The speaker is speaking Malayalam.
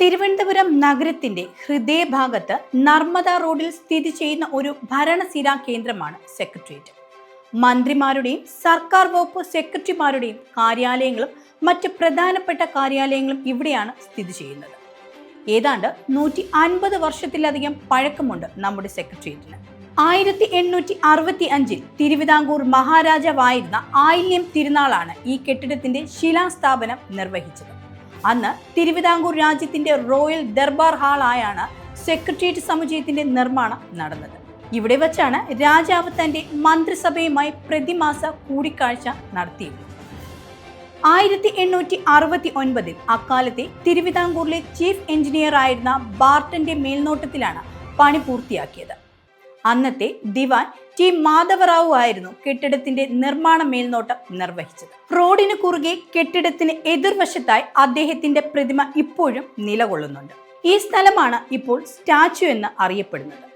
തിരുവനന്തപുരം നഗരത്തിന്റെ ഹൃദയഭാഗത്ത് നർമ്മദ റോഡിൽ സ്ഥിതി ചെയ്യുന്ന ഒരു ഭരണസിരാ കേന്ദ്രമാണ് സെക്രട്ടേറിയറ്റ്. മന്ത്രിമാരുടെയും സർക്കാർ വകുപ്പ് സെക്രട്ടറിമാരുടെയും കാര്യാലയങ്ങളും മറ്റ് പ്രധാനപ്പെട്ട കാര്യാലയങ്ങളും ഇവിടെയാണ് സ്ഥിതി ചെയ്യുന്നത്. ഏതാണ്ട് നൂറ്റി അൻപത് വർഷത്തിലധികം പഴക്കമുണ്ട് നമ്മുടെ സെക്രട്ടേറിയറ്റിന്. ആയിരത്തി എണ്ണൂറ്റി അറുപത്തി അഞ്ചിൽ തിരുവിതാംകൂർ മഹാരാജാവായിരുന്ന ആയില്യം തിരുനാളാണ് ഈ കെട്ടിടത്തിന്റെ ശിലാസ്ഥാപനം നിർവഹിച്ചത്. അന്ന് തിരുവിതാംകൂർ രാജ്യത്തിന്റെ റോയൽ ദർബാർ ഹാളായാണ് സെക്രട്ടേറിയറ്റ് സമുച്ചയത്തിന്റെ നിർമ്മാണം നടന്നത്. ഇവിടെ വച്ചാണ് രാജാവ് തന്റെ മന്ത്രിസഭയുമായി പ്രതിമാസ കൂടിക്കാഴ്ച നടത്തിയത്. ആയിരത്തി എണ്ണൂറ്റി അറുപത്തി ഒൻപതിൽ അക്കാലത്തെ തിരുവിതാംകൂറിലെ ചീഫ് എഞ്ചിനീയർ ആയിരുന്ന ബാർട്ടന്റെ മേൽനോട്ടത്തിലാണ് പണി പൂർത്തിയാക്കിയത്. അന്നത്തെ ദിവാൻ ടി മാധവറാവു ആയിരുന്നു കെട്ടിടത്തിന്റെ നിർമ്മാണ മേൽനോട്ടം നിർവഹിച്ചത്. റോഡിന് കുറുകെ കെട്ടിടത്തിന് എതിർവശത്തായി അദ്ദേഹത്തിന്റെ പ്രതിമ ഇപ്പോഴും നിലകൊള്ളുന്നുണ്ട്. ഈ സ്ഥലമാണ് ഇപ്പോൾ സ്റ്റാച്ചു എന്ന് അറിയപ്പെടുന്നത്.